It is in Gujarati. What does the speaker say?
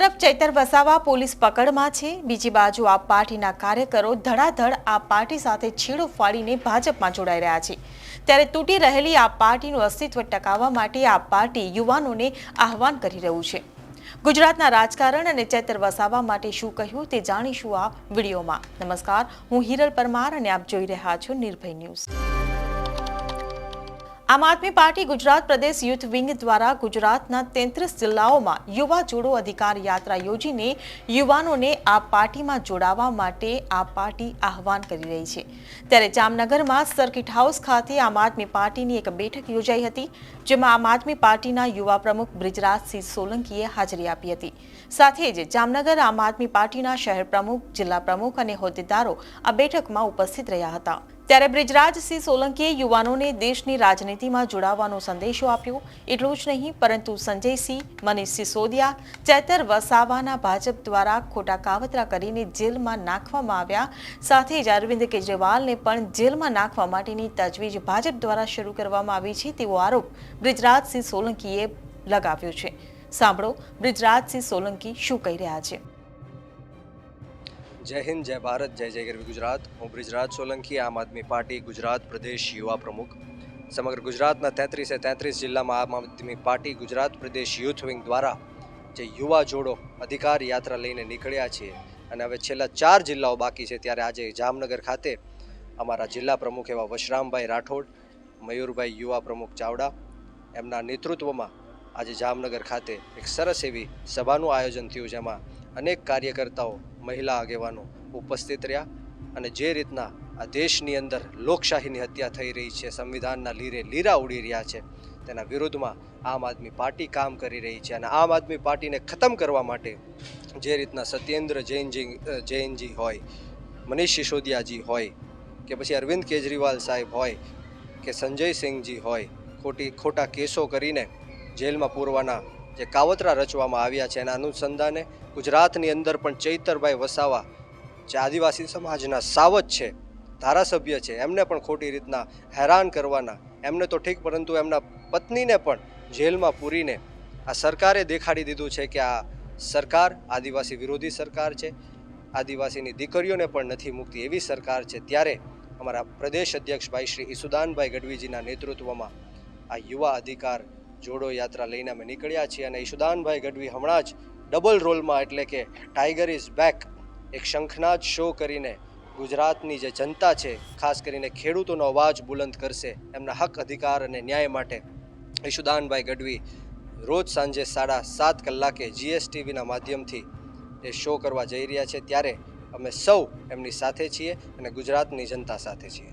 ચૈતર વસાવા પોલીસ પકડમાં છે. બીજી બાજુ આ પાર્ટીના કાર્યકરો ધડાધડ આ પાર્ટી સાથે છેડો ફાડીને ભાજપમાં જોડાઈ રહ્યા છે. ત્યારે તૂટી રહેલી આ પાર્ટીનું અસ્તિત્વ ટકાવવા માટે આ પાર્ટી યુવાનોને આહવાન કરી રહ્યું છે. ગુજરાતના રાજકારણ અને ચૈતર વસાવા માટે શું કહ્યું તે જાણીશું આ વિડીયોમાં. નમસ્કાર, હું હિરલ પરમાર અને આપ જોઈ રહ્યા છો નિર્ભય ન્યૂઝ. આમ આદમી પાર્ટી ગુજરાત પ્રદેશ યુથ વિંગ દ્વારા ગુજરાતના તેત્રીસ જિલ્લાઓમાં યુવા જોડો અધિકાર યાત્રા યોજીને યુવાનોને આ પાર્ટીમાં જોડાવા માટે આ પાર્ટી આહવાન કરી રહી છે. ત્યારે જામનગરમાં સર્કિટ હાઉસ ખાતે આમ આદમી પાર્ટીની એક બેઠક યોજાઈ હતી, જેમાં આમ આદમી પાર્ટીના યુવા પ્રમુખ બ્રિજરાજસિંહ સોલંકીએ હાજરી આપી હતી. સાથે જ જામનગર આમ આદમી પાર્ટીના શહેર પ્રમુખ, જિલ્લા પ્રમુખ અને હોદ્દેદારો આ બેઠકમાં ઉપસ્થિત રહ્યા હતા. ત્યારે બ્રિજરાજસિંહ સોલંકીએ યુવાનોને દેશની રાજનીતિમાં જોડાવાનો સંદેશો આપ્યો. એટલું જ નહીં, પરંતુ સંજયસિંહ, મનીષ સિસોદિયા, ચેતર વસાવાના ભાજપ દ્વારા ખોટા કાવતરા કરીને જેલમાં નાખવામાં આવ્યા. સાથે જ અરવિંદ કેજરીવાલને પણ જેલમાં નાખવા માટેની તજવીજ ભાજપ દ્વારા શરૂ કરવામાં આવી છે તેવો આરોપ બ્રિજરાજસિંહ સોલંકીએ લગાવ્યો છે. સાંભળો બ્રિજરાજસિંહ સોલંકી શું કહી રહ્યા છે. જય હિન્દ, જય ભારત, જય જય ગરવી ગુજરાત. હું બ્રિજરાજ સોલંકી, આમ આદમી પાર્ટી, ગુજરાત પ્રદેશ યુવા પ્રમુખ. સમગ્ર ગુજરાતના તેત્રીસે તેત્રીસ જિલ્લામાં આમ આદમી પાર્ટી, ગુજરાત પ્રદેશ યુથ વિંગ દ્વારા જે યુવા જોડો અધિકાર યાત્રા લઈને નીકળ્યા છીએ અને હવે છેલ્લા ચાર જિલ્લાઓ બાકી છે, ત્યારે આજે જામનગર ખાતે અમારા જિલ્લા પ્રમુખ એવા વશરામભાઈ રાઠોડ, મયુરભાઈ યુવા પ્રમુખ ચાવડા, એમના નેતૃત્વમાં આજે જામનગર ખાતે એક સરસ એવી સભાનું આયોજન થયું, જેમાં અનેક કાર્યકર્તાઓ મહિલા આગેવાનો ઉપસ્થિત રહ્યા અને જે રીતના આ દેશની અંદર લોકશાહીની હત્યા થઈ રહી છે, સંવિધાનના લીરે લીરા ઉડી રહ્યા છે, તેના વિરુદ્ધમાં આમ આદમી પાર્ટી કામ કરી રહી છે અને આમ આદમી પાર્ટીને ખતમ કરવા માટે જે રીતના સત્યેન્દ્ર જૈનજી જૈનજી હોય, મનીષ સિસોદિયાજી હોય કે પછી અરવિંદ કેજરીવાલ સાહેબ હોય કે સંજય સિંહજી હોય, ખોટી, ખોટા કેસો કરીને જેલમાં પૂરવાના જે કાવતરા રચવામાં આવ્યા છે, એના અનુસંધાને ગુજરાતની અંદર પણ ચૈતરભાઈ વસાવા, જે આદિવાસી સમાજના સાવજ છે, ધારાસભ્ય છે, એમને પણ ખોટી રીતના હેરાન કરવાના. એમને તો ઠીક, પરંતુ એમના પત્નીને પણ જેલમાં પૂરીને આ સરકારે દેખાડી દીધું છે કે આ સરકાર આદિવાસી વિરોધી સરકાર છે. આદિવાસીની દીકરીઓને પણ નથી મૂકતી એવી સરકાર છે. ત્યારે અમારા પ્રદેશ અધ્યક્ષ ભાઈ શ્રી ઈસુદાનભાઈ ગઢવીજીના નેતૃત્વમાં આ યુવા અધિકાર જોડો યાત્રા લઈને અમે નીકળ્યા છીએ અને ઈશુદાનભાઈ ગઢવી હમણાં જ ડબલ રોલમાં એટલે કે ટાઈગર ઇઝ બેક એક શંખનાદ શો કરીને ગુજરાતની જે જનતા છે, ખાસ કરીને ખેડૂતોનો અવાજ બુલંદ કરશે એમના હક, અધિકાર અને ન્યાય માટે ઈશુદાનભાઈ ગઢવી રોજ સાંજે સાડા સાત કલાકે જીએસટીવીના માધ્યમથી એ શો કરવા જઈ રહ્યા છે. ત્યારે અમે સૌ એમની સાથે છીએ અને ગુજરાતની જનતા સાથે છીએ.